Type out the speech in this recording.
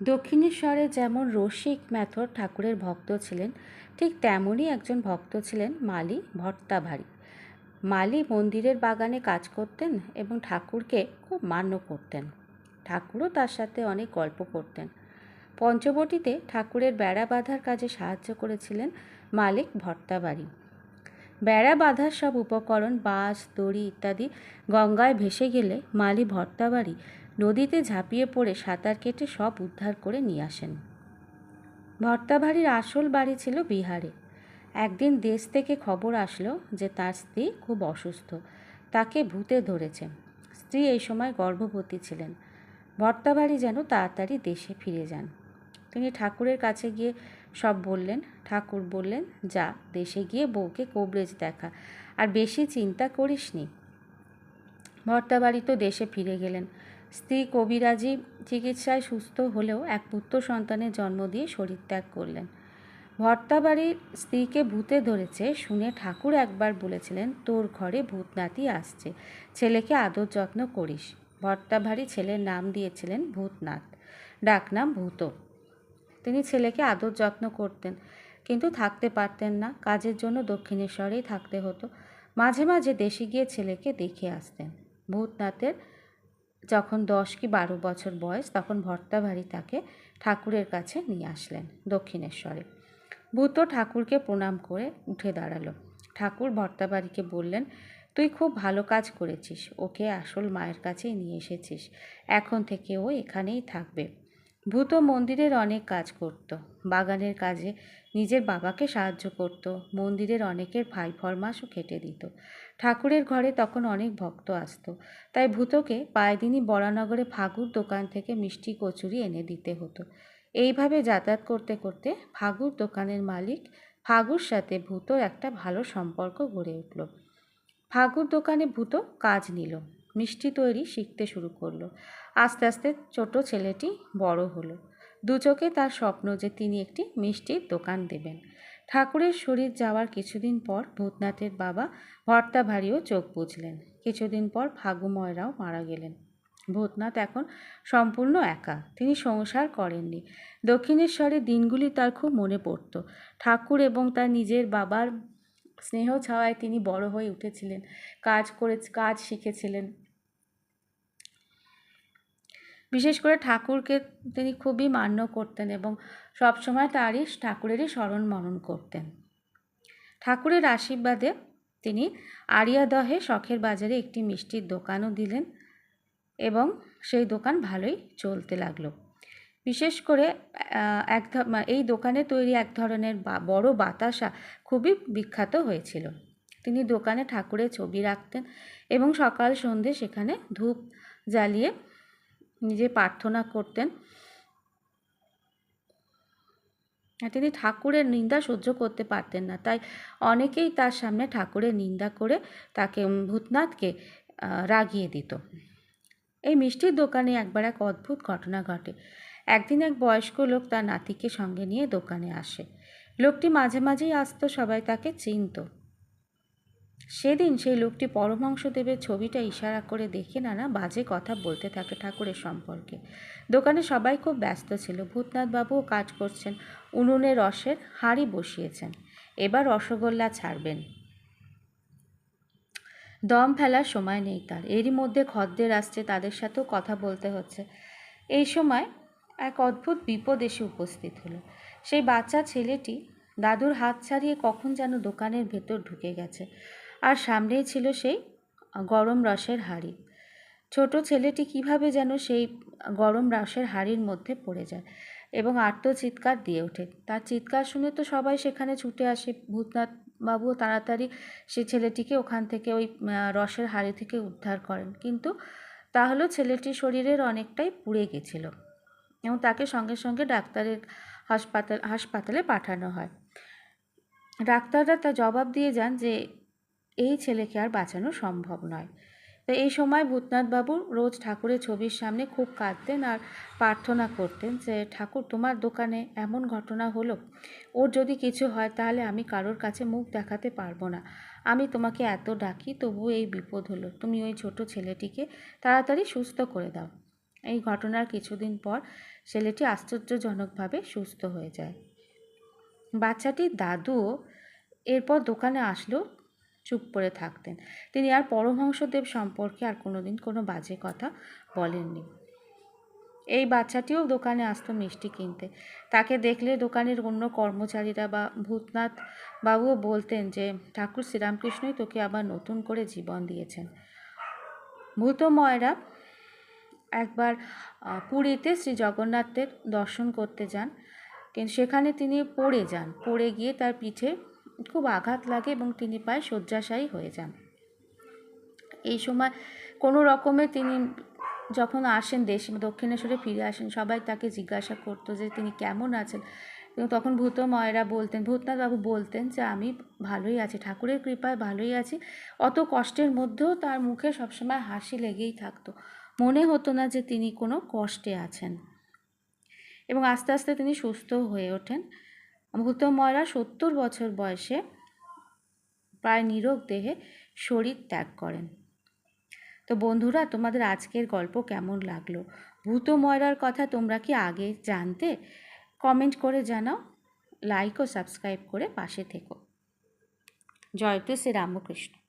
দক্ষিণেশ্বরে যেমন রসিক ম্যাথর ঠাকুরের ভক্ত ছিলেন, ঠিক তেমনই একজন ভক্ত ছিলেন মালি ভট্টাভারী। মালি মন্দিরের বাগানে কাজ করতেন এবং ঠাকুরকে খুব মান্য করতেন। ঠাকুরও তার সাথে অনেক গল্প করতেন। পঞ্চবটিতে ঠাকুরের বেড়া বাঁধার কাজে সাহায্য করেছিলেন মালিক ভট্টাবাড়ি বেড়া বাঁধার সব উপকরণ, বাঁশ, দড়ি ইত্যাদি গঙ্গায় ভেসে গেলে মালি ভট্টাবাড়ি নদীতে ঝাঁপিয়ে পড়ে সাঁতার কেটে সব উদ্ধার করে নিয়ে আসেন। ভট্টাবাড়ির আসল বাড়ি ছিল বিহারে। একদিন দেশ থেকে খবর আসলো যে তার স্ত্রী খুব অসুস্থ, তাকে ভূতে ধরেছে। স্ত্রী এই সময় গর্ভবতী ছিলেন। ভট্টাবাড়ি যেন তাড়াতাড়ি দেশে ফিরে যান। তিনি ঠাকুরের কাছে গিয়ে সব বললেন, ঠাকুর বললেন, যা, দেশে গিয়ে বউকে কবরেজ দেখা, আর বেশি চিন্তা করিসনি। ভর্তাবাড়ি তো দেশে ফিরে গেলেন। স্ত্রী কবিরাজি চিকিৎসায় সুস্থ হলেও এক পুত্র সন্তানের জন্ম দিয়ে শরীর ত্যাগ করলেন। ভর্তাবাড়ির স্ত্রীকে ভূতে ধরেছে, শুনে ঠাকুর একবার বলেছিলেন, তোর ঘরে ভূত নাতি আসছে, ছেলেকে আদর যত্ন করিস। ভর্তাবাড়ি ছেলের নাম দিয়েছিলেন ভূতনাথ, ডাকনাম ভূত। তিনি ছেলেকে আদর যত্ন করতেন, কিন্তু থাকতে পারতেন না। কাজের জন্য দক্ষিণেশ্বরেই থাকতে হতো। মাঝে মাঝে দেশে গিয়ে ছেলেকে দেখে আসতেন। ভূতনাথের যখন দশ কি বারো বছর বয়স, তখন ভর্তাভারি তাকে ঠাকুরের কাছে নিয়ে আসলেন দক্ষিণেশ্বরে। ভূত ঠাকুরকে প্রণাম করে উঠে দাঁড়াল। ঠাকুর ভর্তাবাড়িকে বললেন, তুই খুব ভালো কাজ করেছিস, ওকে আসল মায়ের কাছেই নিয়ে এসেছিস। এখন থেকে ও এখানেই থাকবে। ভূত মন্দিরের অনেক কাজ করত। বাগানের কাজে নিজের বাবাকে সাহায্য করত। মন্দিরের অনেকের ভাই ফরমাসও কেটে দিত। ঠাকুরের ঘরে তখন অনেক ভক্ত আসতো। তাই ভূতকে পায়দিনী বরানগরে ফাগুর দোকান থেকে মিষ্টি কচুরি এনে দিতে হতো। এইভাবে যাতায়াত করতে করতে ফাগুর দোকানের মালিক ফাগুর সাথে ভূতর একটা ভালো সম্পর্ক গড়ে উঠল। ফাগুর দোকানে ভূত কাজ নিল। মিষ্টি তৈরি শিখতে শুরু করল। আস্তে আস্তে ছোট ছেলেটি বড় হলো। দু চোখে তার স্বপ্ন যে তিনি একটি মিষ্টির দোকান দেবেন। ঠাকুরের শরীর যাওয়ার কিছুদিন পর ভূতনাথের বাবা ভর্তা ভারীও চোখ বুঝলেন কিছুদিন পর ফাগুময়রাও মারা গেলেন। ভূতনাথ এখন সম্পূর্ণ একা। তিনি সংসার করেননি। দক্ষিণেশ্বরের দিনগুলি তার খুব মনে পড়ত। ঠাকুর এবং তার নিজের বাবার স্নেহ ছাওয়ায় তিনি বড় হয়ে উঠেছিলেন। কাজ করে কাজ শিখেছিলেন। বিশেষ করে ঠাকুরকে তিনি খুবই মান্য করতেন এবং সবসময় তারই ঠাকুরেরই স্মরণ মনন করতেন। ঠাকুরের আশীর্বাদে তিনি আরিয়াদহে শখের বাজারে একটি মিষ্টির দোকানও দিলেন এবং সেই দোকান ভালোই চলতে লাগল। বিশেষ করে এক এই দোকানে তৈরি এক ধরনের বড় বাতাসা খুবই বিখ্যাত হয়েছিল। তিনি দোকানে ঠাকুরের ছবি রাখতেন এবং সকাল সন্ধে সেখানে ধূপ জ্বালিয়ে নিজে প্রার্থনা করতেন। তিনি ঠাকুরের নিন্দা সহ্য করতে পারতেন না। তাই অনেকেই তার সামনে ঠাকুরের নিন্দা করে তাকে ভূতনাথকে রাগিয়ে দিত। এই মিষ্টির দোকানে একবার এক অদ্ভুত ঘটনা ঘটে। একদিন এক বয়স্ক লোক তার নাতিকে সঙ্গে নিয়ে দোকানে আসে। লোকটি মাঝে মাঝেই আসতো, সবাই তাকে চিনত। সেদিন সেই লোকটি পরমহংসদেবের ছবিটা ইশারা করে দেখে নানা বাজে কথা বলতে থাকে ঠাকুরের সম্পর্কে। দোকানে সবাই খুব ব্যস্ত ছিল। ভূতনাথবাবুও কাজ করছেন। উনুনে রসের হাঁড়ি বসিয়েছেন। এবার রসগোল্লা ছাড়বেন। দম ফেলার সময় নেই তার। এরই মধ্যে খদ্দের আসছে তাদের সাথেও কথা বলতে হচ্ছে। এই সময় এক অদ্ভুত বিপদ এসে উপস্থিত হলো। সেই বাচ্চা ছেলেটি দাদুর হাত ছাড়িয়ে কখন যেন দোকানের ভেতর ঢুকে গেছে। আর সামনেই ছিল সেই গরম রসের হাঁড়ি। ছোট ছেলেটি কীভাবে যেন সেই গরম রসের হাঁড়ির মধ্যে পড়ে যায় এবং আর্ত চিৎকার দিয়ে ওঠে। তার চিৎকার শুনে তো সবাই সেখানে ছুটে আসে। ভূতনাথ বাবুও তাড়াতাড়ি সে ছেলেটিকে ওখান থেকে ওই রসের হাঁড়ি থেকে উদ্ধার করেন। কিন্তু তাহলে ছেলেটির শরীরের অনেকটাই পুড়ে গেছিল এবং তাকে সঙ্গে সঙ্গে ডাক্তারের হাসপাতাল, হাসপাতালে পাঠানো হয়। ডাক্তাররা তা জবাব দিয়ে যান যে এই ছেলেকে আর বাঁচানো সম্ভব নয়। তো এই সময় ভূতনাথবাবু রোজ ঠাকুরের ছবির সামনে খুব কাঁদতেন আর প্রার্থনা করতেন যে, ঠাকুর, তোমার দোকানে এমন ঘটনা হলো। ওর যদি কিছু হয় তাহলে আমি কারোর কাছে মুখ দেখাতে পারব না। আমি তোমাকে এত ডাকি তবু এই বিপদ হলো। তুমি ওই ছোট ছেলেটিকে তাড়াতাড়ি সুস্থ করে দাও। এই ঘটনার কিছুদিন পর ছেলেটি আশ্চর্যজনকভাবে সুস্থ হয়ে যায়। বাচ্চাটির দাদুও এরপর দোকানে আসলেও চুপ করে থাকতেন। তিনি আর পরমহংসদেব সম্পর্কে আর কোনোদিন কোনো বাজে কথা বলেননি। এই বাচ্চাটিও দোকানে আসতো মিষ্টি কিনতে। তাকে দেখলে দোকানের অন্য কর্মচারীরা বা ভূতনাথ বাবুও বলতেন যে, ঠাকুর শ্রীরামকৃষ্ণই তোকে আবার নতুন করে জীবন দিয়েছেন। ভূতময়রা একবার পুরীতে শ্রী জগন্নাথের দর্শন করতে যান। কিন্তু সেখানে তিনি পড়ে যান। পড়ে গিয়ে তার পিঠে খুব আঘাত লাগে এবং তিনি প্রায় শয্যাশায়ী হয়ে যান। এই সময় কোনো রকমে তিনি যখন আসেন দেশ দক্ষিণেশ্বরে ফিরে আসেন, সবাই তাকে জিজ্ঞাসা করতো যে তিনি কেমন আছেন? এবং তখন ভূত ময়রা বলতেন ভূতনাথবাবু বলতেন যে আমি ভালোই আছি, ঠাকুরের কৃপায় ভালোই আছি। অত কষ্টের মধ্যেও তার মুখে সবসময় হাসি লেগেই থাকতো। মনে হতো না যে তিনি কোনো কষ্টে আছেন। এবং আস্তে আস্তে তিনি সুস্থ হয়ে ওঠেন। ভূতময়রা সত্তর বছর বয়সে প্রায় নিরোগ দেহে শরীর ত্যাগ করেন। তো বন্ধুরা, তোমাদের আজকের গল্প কেমন লাগল? ভূত ময়রার কথা তোমরা কি আগে জানতে? কমেন্ট করে জানাও, লাইক ও সাবস্ক্রাইব করে পাশে থেকো। জয়তু শ্রী রামকৃষ্ণ।